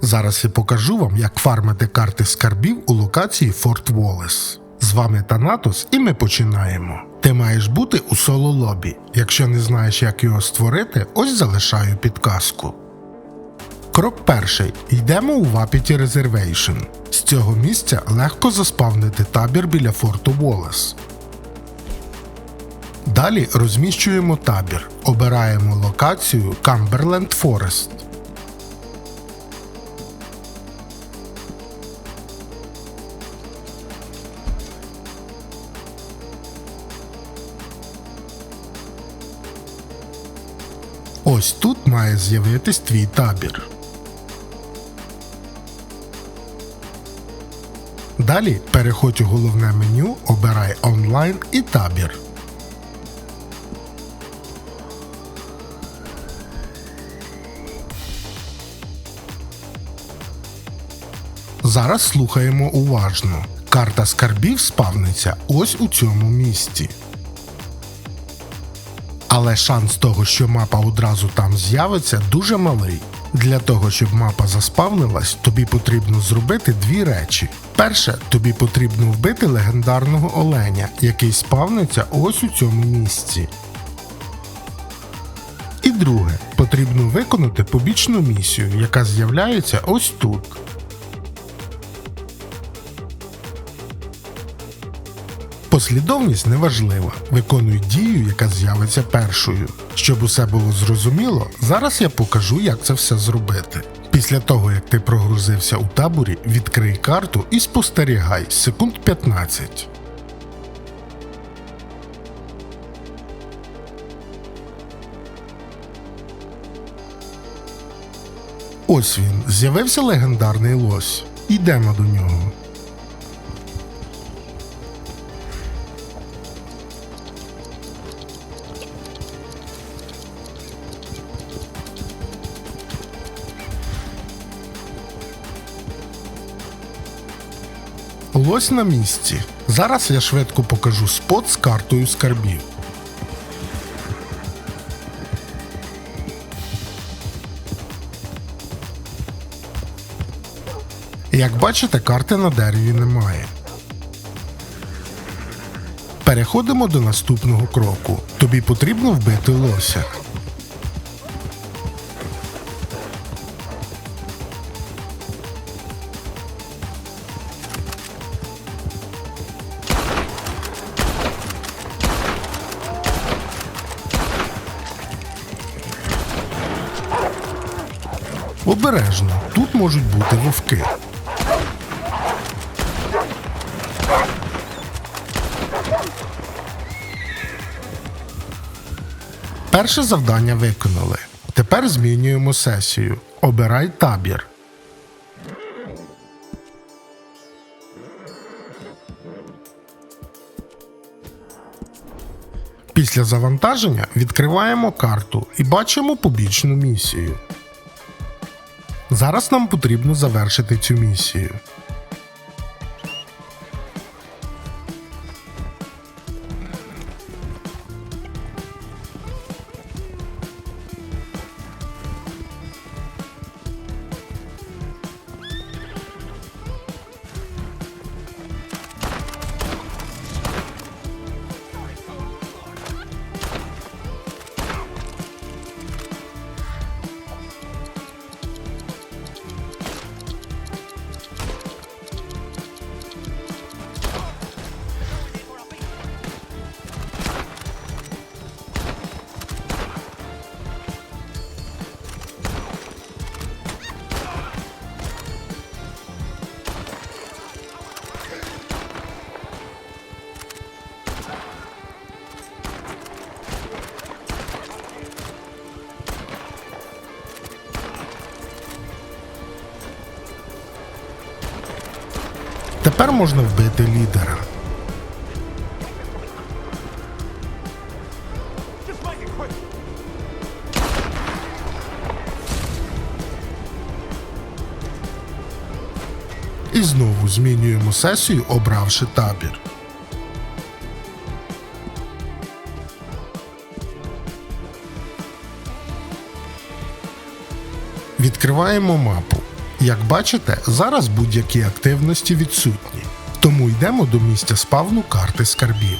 Зараз я покажу вам, як фармити карти скарбів у локації Форт Волес. З вами Танатос і ми починаємо. Ти маєш бути у соло лобі. Якщо не знаєш, як його створити, ось залишаю підказку. Крок перший. Йдемо у Вапіті Reservation. З цього місця легко заспавнити табір біля форту Волес. Далі розміщуємо табір. Обираємо локацію Камберленд Форест. Ось тут має з'явитись твій табір. Далі переходь у головне меню, обирай онлайн і табір. Зараз слухаємо уважно. Карта скарбів спавниться ось у цьому місці. Але шанс того, що мапа одразу там з'явиться, дуже малий. Для того, щоб мапа заспавнилась, тобі потрібно зробити дві речі. Перше, тобі потрібно вбити легендарного оленя, який спавниться ось у цьому місці. І друге, потрібно виконати побічну місію, яка з'являється ось тут. Послідовність неважлива. Виконуй дію, яка з'явиться першою. Щоб усе було зрозуміло, зараз я покажу, як це все зробити. Після того, як ти прогрузився у таборі, відкрий карту і спостерігай секунд 15. Ось він, з'явився легендарний лось. Йдемо до нього. Лось на місці. Зараз я швидко покажу спот з картою скарбів. Як бачите, карти на дереві немає. Переходимо до наступного кроку. Тобі потрібно вбити лося. Обережно, тут можуть бути вовки. Перше завдання виконали. Тепер змінюємо сесію. Обирай табір. Після завантаження відкриваємо карту і бачимо побічну місію. Зараз нам потрібно завершити цю місію. Тепер можна вбити лідера. І знову змінюємо сесію, обравши табір. Відкриваємо мапу. Як бачите, зараз будь-які активності відсутні. Тому йдемо до місця спавну карти скарбів.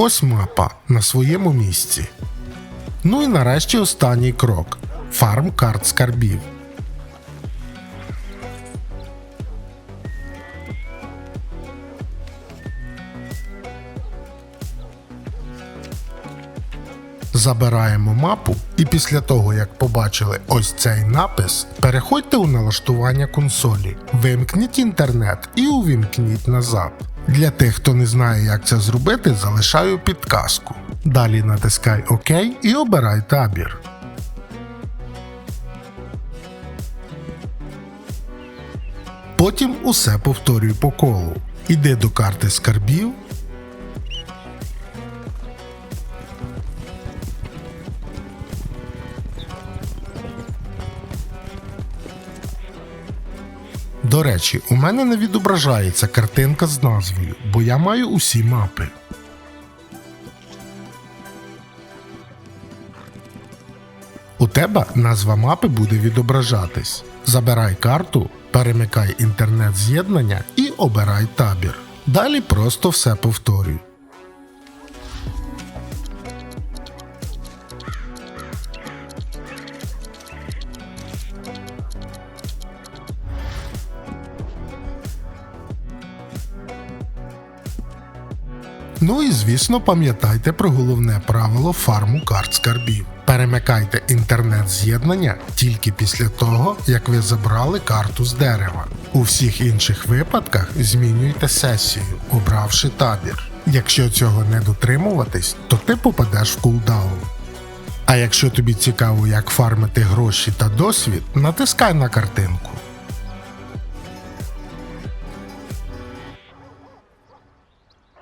Ось мапа на своєму місці. Ну і нарешті останній крок фарм карт скарбів. Забираємо мапу, і після того, як побачили ось цей напис, переходьте у налаштування консолі, вимкніть інтернет і увімкніть назад. Для тих, хто не знає, як це зробити, залишаю підказку. Далі натискай ОК і обирай табір. Потім усе повторюй по колу. Іди до карти скарбів. До речі, у мене не відображається картинка з назвою, бо я маю усі мапи. У тебе назва мапи буде відображатись. Забирай карту, перемикай інтернет-з'єднання і обирай табір. Далі просто все повторюй. Ну і звісно, пам'ятайте про головне правило фарму карт скарбів. Перемикайте інтернет-з'єднання тільки після того, як ви забрали карту з дерева. У всіх інших випадках змінюйте сесію, обравши табір. Якщо цього не дотримуватись, то ти попадеш в кулдаун. А якщо тобі цікаво, як фармити гроші та досвід, натискай на картинку.